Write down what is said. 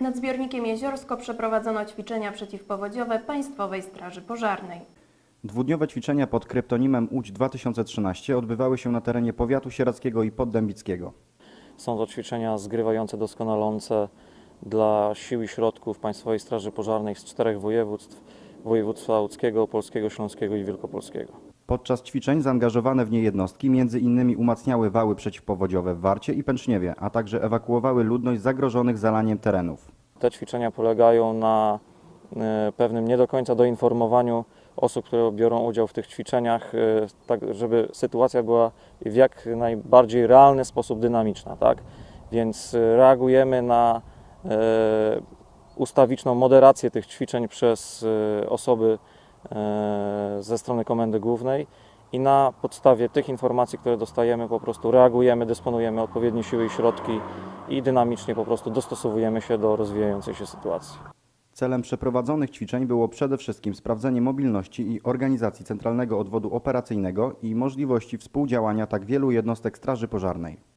Nad zbiornikiem Jeziorsko przeprowadzono ćwiczenia przeciwpowodziowe Państwowej Straży Pożarnej. Dwudniowe ćwiczenia pod kryptonimem Łódź 2013 odbywały się na terenie powiatu sieradzkiego i poddębickiego. Są to ćwiczenia zgrywające, doskonalące dla sił i środków Państwowej Straży Pożarnej z czterech województw, województwa łódzkiego, opolskiego, śląskiego i wielkopolskiego. Podczas ćwiczeń zaangażowane w nie jednostki między innymi umacniały wały przeciwpowodziowe w Warcie i Pęczniewie, a także ewakuowały ludność zagrożonych zalaniem terenów. Te ćwiczenia polegają na e, pewnym nie do końca doinformowaniu osób, które biorą udział w tych ćwiczeniach, e, tak żeby sytuacja była w jak najbardziej realny sposób dynamiczna, tak? Więc e, reagujemy na ustawiczną moderację tych ćwiczeń przez osoby ze strony Komendy Głównej i na podstawie tych informacji, które dostajemy, po prostu reagujemy, dysponujemy odpowiednie siły i środki i dynamicznie po prostu dostosowujemy się do rozwijającej się sytuacji. Celem przeprowadzonych ćwiczeń było przede wszystkim sprawdzenie mobilności i organizacji Centralnego Odwodu Operacyjnego i możliwości współdziałania tak wielu jednostek Straży Pożarnej.